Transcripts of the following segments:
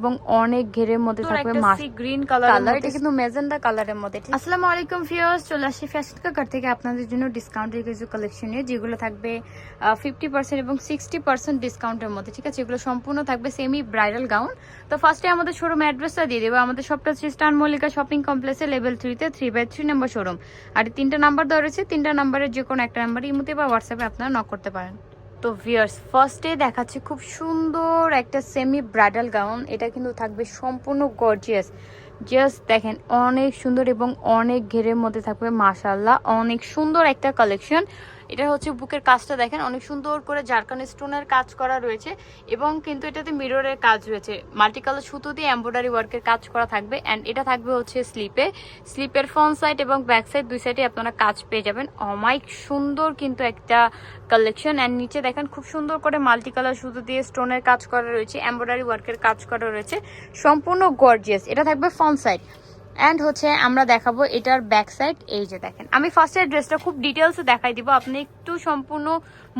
এবং অনেক ঘেরের মধ্যে থাকবে গ্রিন কালার এটা কিন্তু মেজেন্ডা কালারের মধ্যে আসসালামু আলাইকুম ফিয়ার্স চলে আসি ফ্যাশন কাকার থেকে আপনাদের জন্য ডিসকাউন্টের কিছু কালেকশন নিয়ে যেগুলো থাকবে ফিফটি পার্সেন্ট এবং সিক্সটি পার্সেন্ট ডিসকাউন্টের মধ্যে ঠিক আছে? এগুলো সম্পূর্ণ থাকবে সেমি ব্রাইডাল গাউন তো ফার্স্টে আমাদের শোরুম অ্যাড্রেসটা দিয়ে দেবো। আমাদের সবটা হচ্ছে স্টার মল্লিকা শপিং কমপ্লেক্সে লেভেল থ্রিতে three by three number showroom আর তিনটা নাম্বার দেওয়া রয়েছে তিনটা নাম্বারের যে কোনো একটা নাম্বার ইমুতে বা হোয়াটসঅ্যাপে আপনারা নক করতে পারেন। তো ভিয়ার্স ফার্স্টে দেখাচ্ছি খুব সুন্দর একটা সেমি ব্রাইডাল গাউন এটা কিন্তু থাকবে সম্পূর্ণ গর্জিয়াস জাস্ট দেখেন, অনেক সুন্দর এবং অনেক ঘেরের মধ্যে থাকবে মাসাল্লাহ অনেক সুন্দর একটা কালেকশন এটা হচ্ছে বুকের কাজটা দেখেন, অনেক সুন্দর করে জারকান স্টোনের কাজ করা রয়েছে এবং কিন্তু এটাতে মিররের কাজ রয়েছে। মাল্টি কালার সুতো দিয়ে এমব্রয়ডারি ওয়ার্কের কাজ করা থাকবে অ্যান্ড এটা থাকবে হচ্ছে স্লিপে। স্লিপের ফ্রন্ট সাইড এবং ব্যাক সাইড দুই সাইডে আপনারা কাজ পেয়ে যাবেন। অমাইক সুন্দর কিন্তু একটা কালেকশন অ্যান্ড নিচে দেখেন খুব সুন্দর করে মাল্টি কালার সুতো দিয়ে স্টোনের কাজ করা রয়েছে, এমব্রয়ডারি ওয়ার্কের কাজ করা রয়েছে। সম্পূর্ণ গর্জিয়াস এটা থাকবে ফ্রন্ট সাইড অ্যান্ড হচ্ছে আমরা দেখাবো এটার ব্যাক সাইড এই যে দেখেন। আমি ফার্স্টের ড্রেসটা খুব ডিটেলসে দেখাই দিব, আপনি একটু সম্পূর্ণ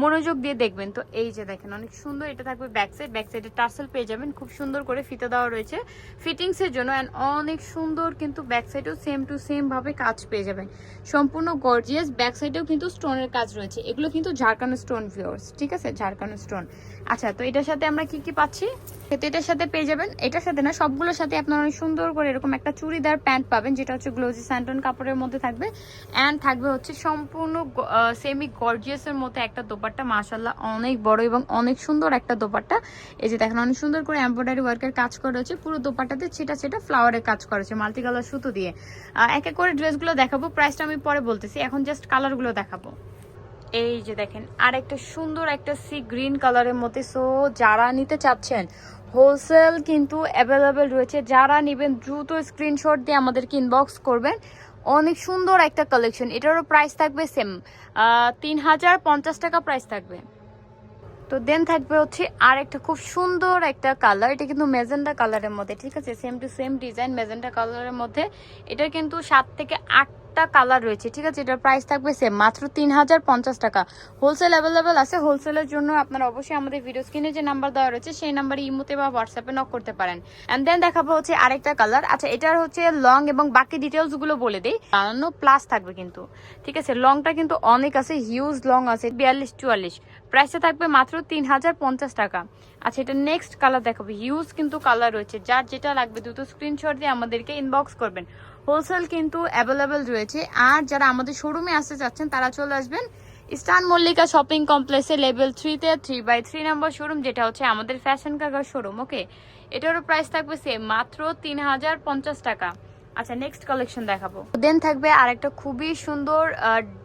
মনোযোগ দিয়ে দেখবেন। তো এই যে দেখেন, অনেক সুন্দর এটা থাকবে ব্যাক সাইড ব্যাক সাইডে টার্সেল পেয়ে যাবেন, খুব সুন্দর করে ফিতে দেওয়া রয়েছে। ফিটিংসের জন্য অ্যান্ড অনেক সুন্দর কিন্তু ব্যাক সাইডেও সেম টু সেম ভাবে কাজ পেয়ে যাবেন। সম্পূর্ণ গর্জিয়াস ব্যাক সাইডেও কিন্তু স্টোনের কাজ রয়েছে। এগুলো কিন্তু ঝাড়খানো স্টোন ভিওর্স ঠিক আছে? ঝাড়খানো স্টোন আচ্ছা তো এটার সাথে আমরা কি কি পাচ্ছি? এটার সাথে পেয়ে যাবেন। এটার সাথে না, সবগুলোর সাথে আপনারা অনেক সুন্দর করে এরকম একটা চুড়িদার প্যান্ট পাবেন, যেটা হচ্ছে গ্লোজি স্যান্টন কাপড়ের মধ্যে থাকবে। অ্যান্ড থাকবে হচ্ছে সম্পূর্ণ সেমি গর্জিয়াসের মধ্যে একটা দোপাট্টা। মাশাল্লাহ অনেক বড় এবং অনেক সুন্দর একটা দোপাট্টা। এই যে দেখেন, অনেক সুন্দর করে এমব্রয়ডারি ওয়ার্কের কাজ করা হয়েছে। পুরো দোপাট্টাতে ছেটা ছেটা ফ্লাওয়ারের কাজ করা হয়েছে মাল্টি কালার সুতো দিয়ে। এক এক করে ড্রেসগুলো দেখাবো প্রাইসটা আমি পরে বলতেছি। এখন জাস্ট কালারগুলো দেখাবো। এই যে দেখেন আর একটা সুন্দর একটা সি গ্রিন কালারের মধ্যে। সো যারা নিতে চাচ্ছেন হোলসেল কিন্তু অ্যাভেলেবেল রয়েছে। যারা নেবেন, দ্রুত স্ক্রিনশট দিয়ে আমাদেরকে ইনবক্স করবেন। অনেক সুন্দর একটা কালেকশন এটারও প্রাইস থাকবে সেম তিন হাজার পঞ্চাশ টাকা প্রাইস থাকবে। তো দেন থাকবে হচ্ছে আর একটা খুব সুন্দর একটা কালার এটা কিন্তু মেজেন্ডা কালারের মধ্যে, ঠিক আছে? Same to same design magenta কালারের মধ্যে। এটা কিন্তু সাত থেকে আটটা কালার রয়েছে, ঠিক আছে? এটার প্রাইস থাকবে সেম মাত্র তিন হাজার পঞ্চাশ টাকা। হোলসেল অ্যাভেলেবেল আছে হোলসেলের জন্য আপনারা অবশ্যই আমাদের ভিডিও স্ক্রিনে যে নাম্বার দেওয়া রয়েছে, সেই নাম্বারে ইমোতে বা হোয়াটসঅ্যাপে নক করতে পারেন। অ্যান্ড দেন দেখাবো হচ্ছে আরেকটা কালার আচ্ছা এটার হচ্ছে লং এবং বাকি ডিটেলসগুলো বলে দিই। বানানো প্লাস থাকবে কিন্তু, ঠিক আছে? লংটা কিন্তু অনেক আছে হিউজ লং আছে, বিয়াল্লিশ, চুয়াল্লিশ। প্রাইসটা থাকবে মাত্র তিন হাজার পঞ্চাশ টাকা। আচ্ছা এটা নেক্সট কালার দেখাবো। হিউজ কিন্তু কালার রয়েছে। যার যেটা লাগবে, দুটো স্ক্রিনশট দিয়ে আমাদেরকে ইনবক্স করবেন। হোলসেল কিন্তু অ্যাভেলেবেল রয়েছে। আর যারা আমাদের শোরুমে আসতে চাচ্ছেন, তারা চলে আসবেন স্টান মল্লিকা শপিং কমপ্লেক্সে লেভেল থ্রিতে three by three number showroom যেটা হচ্ছে আমাদের ফ্যাশন কাকার শোরুম ওকে এটারও প্রাইস থাকবে সেম মাত্র তিন হাজার পঞ্চাশ টাকা। আচ্ছা নেক্সট কালেকশন দেখাবো। দেন থাকবে আরেকটা খুবই সুন্দর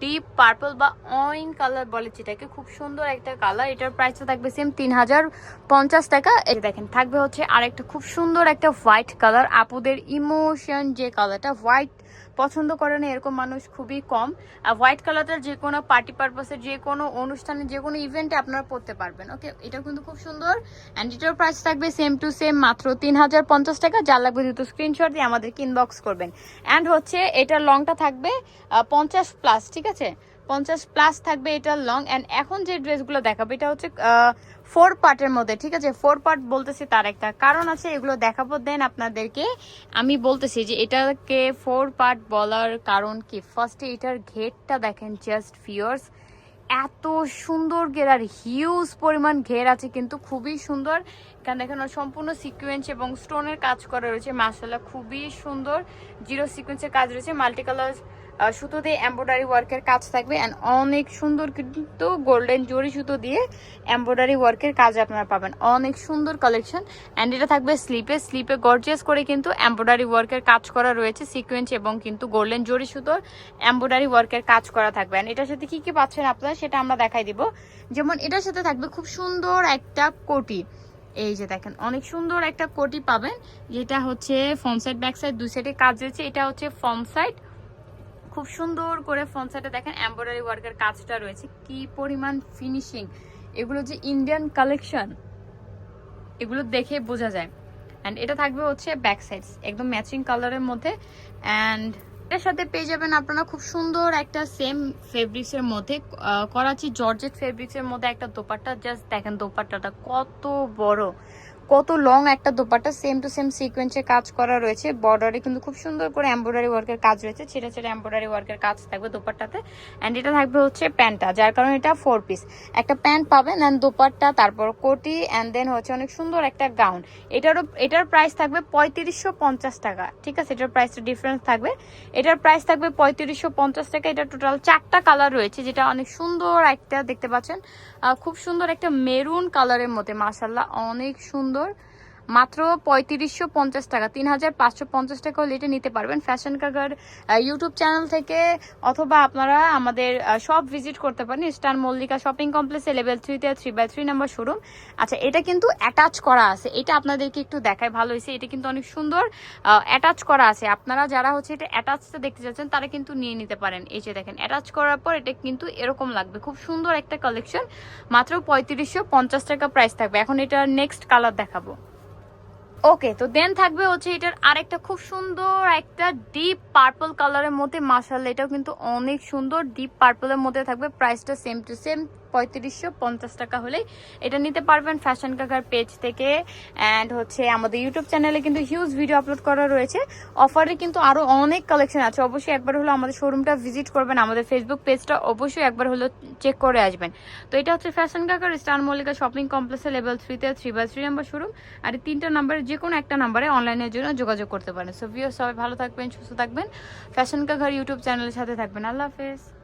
ডিপ পার্পল বা অয়েন কালার বলে যেটাকে, খুব সুন্দর একটা কালার এটার প্রাইসটা থাকবে সেম তিন হাজার পঞ্চাশ টাকা। এই দেখেন, থাকবে হচ্ছে আরেকটা খুব সুন্দর একটা হোয়াইট কালার আপুদের ইমোশন যে কালারটা হোয়াইট পছন্দ করে না, এরকম মানুষ খুবই কম। আর হোয়াইট কালারটার যে কোনো পার্টি পারপাসের যে কোনো অনুষ্ঠানে, যে কোনো ইভেন্টে আপনারা পড়তে পারবেন ওকে এটা কিন্তু খুব সুন্দর। অ্যান্ড এটার প্রাইস থাকবে সেম টু সেম মাত্র তিন হাজার পঞ্চাশ টাকা। যা লাগবে দুটো স্ক্রিনশট দিয়ে আমাদেরকে ইনবক্স করবেন। অ্যান্ড হচ্ছে এটার লংটা থাকবে পঞ্চাশ প্লাস ঠিক আছে? পঞ্চাশ প্লাস থাকবে এটার লং অ্যান্ড এখন যে ড্রেসগুলো দেখাবো, এটা হচ্ছে ফোর পার্টের মধ্যে, ঠিক আছে? ফোর পার্ট বলতেছি তার একটা কারণ আছে, এগুলো দেখাবো দেন আপনাদেরকে আমি বলতেছি যে এটাকে ফোর পার্ট বলার কারণ কি? ফার্স্টে এটার ঘেরটা দেখেন জাস্ট ফিয়ার্স এত সুন্দর ঘের আর হিউজ পরিমাণ ঘের আছে, কিন্তু খুবই সুন্দর। এখানে দেখেন সম্পূর্ণ সিকুয়েন্স এবং স্টোনের কাজ করা রয়েছে মাসাল্লাহ খুবই সুন্দর। জিরো সিকোয়েন্সের কাজ রয়েছে মাল্টি কালার সুতো দিয়ে এমব্রয়ডারি ওয়ার্কের কাজ থাকবে অ্যান্ড অনেক সুন্দর কিন্তু গোল্ডেন জরি সুতো দিয়ে এমব্রয়ডারি ওয়ার্কের কাজ আপনারা পাবেন। অনেক সুন্দর কালেকশন অ্যান্ড এটা থাকবে স্লিপে স্লিপে গর্জিয়াস করে কিন্তু এমব্রয়ডারি ওয়ার্কের কাজ করা রয়েছে সিকোয়েন্স এবং কিন্তু গোল্ডেন জরি সুতোর এমব্রয়ডারি ওয়ার্কের কাজ করা থাকবে। অ্যান্ড এটার সাথে কী কী পাচ্ছেন আপনারা সেটা আমরা দেখাই দিব। যেমন এটার সাথে থাকবে খুব সুন্দর একটা কোটি। এই যে দেখেন, অনেক সুন্দর একটা কোটি পাবেন। যেটা হচ্ছে ফ্রন্ট সাইড ব্যাক সাইড দুই সাইডে কাজ রয়েছে। এটা হচ্ছে ফ্রন্ট সাইড খুব সুন্দর করে ফ্রন্ট সাইডে দেখেন এমব্রয়ডারি ওয়ার্কের কাজটা রয়েছে। কি পরিমাণ ফিনিশিং এগুলো যে ইন্ডিয়ান কালেকশন এগুলো দেখে বোঝা যায়। অ্যান্ড এটা থাকবে হচ্ছে ব্যাক সাইডস একদম ম্যাচিং কালারের মধ্যে। অ্যান্ড এটার সাথে পেয়ে যাবেন আপনারা খুব সুন্দর একটা সেম ফেব্রিক্সের মধ্যে করাচি জর্জেট ফেব্রিক্সের মধ্যে একটা দোপাট্টা। জাস্ট দেখেন দোপাট্টাটা কত বড়! কত লং একটা দোপাট্টা সেম টু সেম সিকোয়েন্সে কাজ করা রয়েছে। বর্ডারে কিন্তু খুব সুন্দর করে এমব্রয়ডারি ওয়ার্কের কাজ রয়েছে। ছেড়ে ছেড়ে এমব্রয়ডারি ওয়ার্কের কাজ থাকবে দোপাট্টাতে। অ্যান্ড এটা থাকবে হচ্ছে প্যান্টটা, যার কারণে এটা ফোর পিস একটা প্যান্ট পাবেন অ্যান্ড দোপাট্টা, তারপর কোটি অ্যান্ড দেন হচ্ছে অনেক সুন্দর একটা গাউন এটারও, এটার প্রাইস থাকবে পঁয়ত্রিশশো পঞ্চাশ টাকা। ঠিক আছে? এটার প্রাইসটা ডিফারেন্স থাকবে। এটার প্রাইস থাকবে পঁয়ত্রিশশো পঞ্চাশ টাকা। এটা টোটাল চারটা কালার রয়েছে, যেটা অনেক সুন্দর একটা দেখতে পাচ্ছেন। খুব সুন্দর একটা মেরুন কালারের মধ্যে মাসাল্লাহ অনেক সুন্দর Dumbledore মাত্র পঁয়ত্রিশশো পঞ্চাশ টাকা তিন হাজার পাঁচশো পঞ্চাশ টাকা হলে নিতে পারবেন ফ্যাশন কাগার ইউটিউব চ্যানেল থেকে অথবা আপনারা আমাদের সব ভিজিট করতে পারেন স্টার মল্লিকা শপিং কমপ্লেক্সে লেভেল থ্রিতে three by three number showroom আচ্ছা এটা কিন্তু অ্যাটাচ করা আছে, এটা আপনাদেরকে একটু দেখায়, ভালো হয়েছে। এটা কিন্তু অনেক সুন্দর অ্যাটাচ করা আছে। আপনারা যারা হচ্ছে এটা অ্যাটাচটা দেখতে চাচ্ছেন তারা কিন্তু নিয়ে নিতে পারেন। এই যে দেখেন অ্যাটাচ করার পর এটা কিন্তু এরকম লাগবে, খুব সুন্দর একটা কালেকশন মাত্র পঁয়ত্রিশশো পঞ্চাশ টাকা প্রাইস থাকবে। এখন এটা নেক্সট কালার দেখাবো। ওকে তো দেন থাকবে হচ্ছে এটার আরেকটা খুব সুন্দর একটা ডিপ পার্পল কালারের মধ্যে মাসাল্লা এটাও কিন্তু অনেক সুন্দর ডিপ পার্পলের মধ্যে থাকবে প্রাইসটা সেম টু সেম পঁয়ত্রিশশো পঞ্চাশ টাকা হলেই এটা নিতে পারবেন ফ্যাশন কাকার পেজ থেকে। অ্যান্ড হচ্ছে আমাদের ইউটিউব চ্যানেলে কিন্তু হিউজ ভিডিও আপলোড করা রয়েছে। অফারে কিন্তু আরও অনেক কালেকশন আছে। অবশ্যই একবার হলো আমাদের শোরুমটা ভিজিট করবেন। আমাদের ফেসবুক পেজটা অবশ্যই একবার হলো চেক করে আসবেন। তো এটা হচ্ছে ফ্যাশন কাকার স্টার মল্লিকা শপিং কমপ্লেক্সে লেভেল থ্রিতে three by three number showroom আর তিনটা নাম্বারে যে কোনো একটা নাম্বারে অনলাইনের জন্য যোগাযোগ করতে পারেন। সো ভিও সবাই ভালো থাকবেন, সুস্থ থাকবেন। ফ্যাশন কাকার ইউটিউব চ্যানেলের সাথে থাকবেন। আল্লাহ হাফেজ।